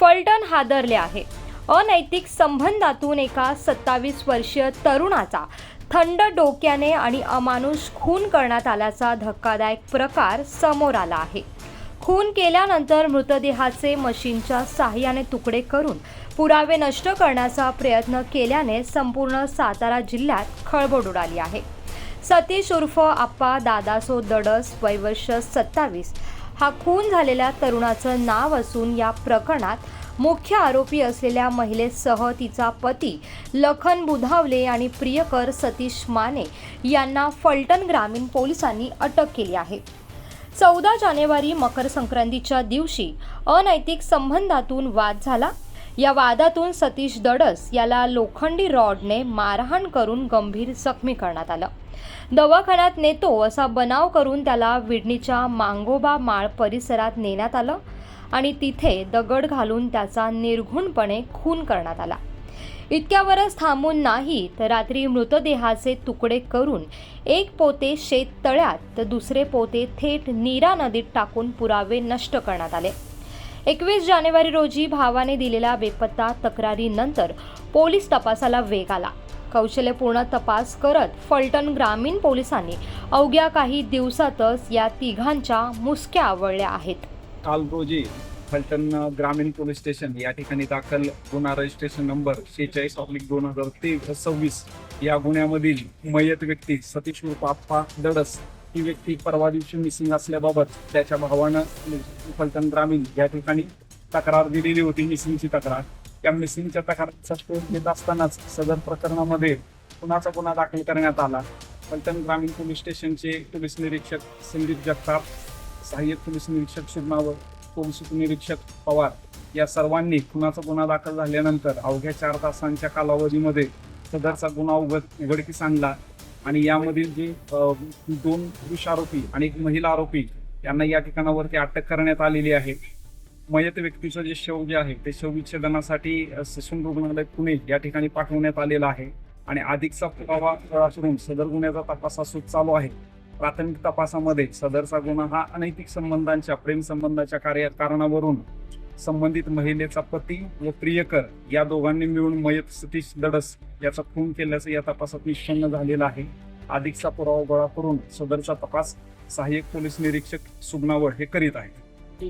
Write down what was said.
फलटण हादरले आहे. अनैतिक संबंधातून एका सत्तावीस वर्षीय तरुणाचा थंड डोक्याने आणि अमानुष खून करण्यात आल्याचा धक्कादायक प्रकार समोर आला आहे. खून केल्यानंतर मृतदेहाचे मशीनच्या साहाय्याने तुकडे करून पुरावे नष्ट करण्याचा प्रयत्न केल्याने संपूर्ण सातारा जिल्ह्यात खळबळ उडाली आहे. सतीश उर्फ आप्पा दादासो दडस वैवर्ष सत्तावीस. हा खून झालेल्या तरुणाचं नाव असून या प्रकरणात मुख्य आरोपी असलेल्या महिलेसह तिचा पती लखन बुधावले आणि प्रियकर सतीश माने यांना फलटण ग्रामीण पोलिसांनी अटक केली आहे. चौदा जानेवारी मकर संक्रांतीच्या दिवशी अनैतिक संबंधातून वाद झाला. या वादातून सतीश दडस याला लोखंडी रॉडने मारहाण करून गंभीर जखमी करण्यात आलं. दवाखान्यात नेतो असा बनाव करून त्याला विडणीच्या मांगोबा माळ परिसरात नेण्यात आलं आणि तिथे दगड घालून त्याचा निर्घुणपणे खून करण्यात आला. इतक्यावरच थांबून नाही तर रात्री मृतदेहाचे तुकडे करून एक पोते शेत तळ्यात तर दुसरे पोते थेट नीरा नदीत टाकून पुरावे नष्ट करण्यात आले. एकवीस जानेवारी रोजी भावाने दिलेल्या बेपत्ता तक्रारीनंतर पोलीस तपासाला वेग आला. कौशल्यपूर्ण तपास करत फलटण ग्रामीण पोलिसांनी अवघ्या काही दिवसातच या तिघांच्या मुसक्या आवळल्या आहेत. काल रोजी फलटण ग्रामीण पोलीस स्टेशन या ठिकाणी दाखल गुन्हा रजिस्ट्रेशन नंबर शेहेचाळीस ऑब्लिक दोन हजार ते सव्वीस या गुन्ह्यामधील मयत व्यक्ती सतीश उर्फ आप्पा दडस ही व्यक्ती परवा दिवशी मिसिंग असल्याबाबत त्याच्या भावानं फलटण ग्रामीण या ठिकाणी तक्रार दिलेली होती मिसिंगची तक्रार. त्या मिसिंगच्या तक्रारीचा शोध घेत असतानाच सदर प्रकरणामध्ये खुनाचा गुन्हा दाखल करण्यात आला. फलटण ग्रामीण पोलीस स्टेशनचे पोलीस निरीक्षक संदीप जगताप सहाय्यक पोलीस निरीक्षक शिरमावर पोलीस उपनिरीक्षक पवार या सर्वांनी खुनाचा गुन्हा दाखल झाल्यानंतर अवघ्या चार तासांच्या कालावधीमध्ये सदरचा गुन्हा उघड उघडकीस आणला आणि यामधील जे दोन पुरुष आरोपी आणि एक महिला आरोपी यांना या ठिकाणावरती अटक करण्यात आलेली आहे. मयत व्यक्तीचं जे शव जे आहे ते शव विच्छेदनासाठी ससून रुग्णालय पुणे या ठिकाणी पाठवण्यात आलेलं आहे. आणि अधिकचा पुरावा गोळा करून सदर गुन्ह्याचा तपास असून चालू आहे. प्राथमिक तपासामध्ये सदरचा गुन्हा हा अनैतिक संबंधांच्या प्रेम संबंधाच्या कार्य कारणावरून संबंधित महिलेचा पती व प्रियकर या दोघांनी मिळून मयत सतीश दडस याचा खून केल्याचं या तपासात निष्पन्न झालेलं आहे. अधिकचा पुरावा गोळा करून सदरचा तपास सहाय्यक पोलीस निरीक्षक सुगनावळ हे करीत आहेत.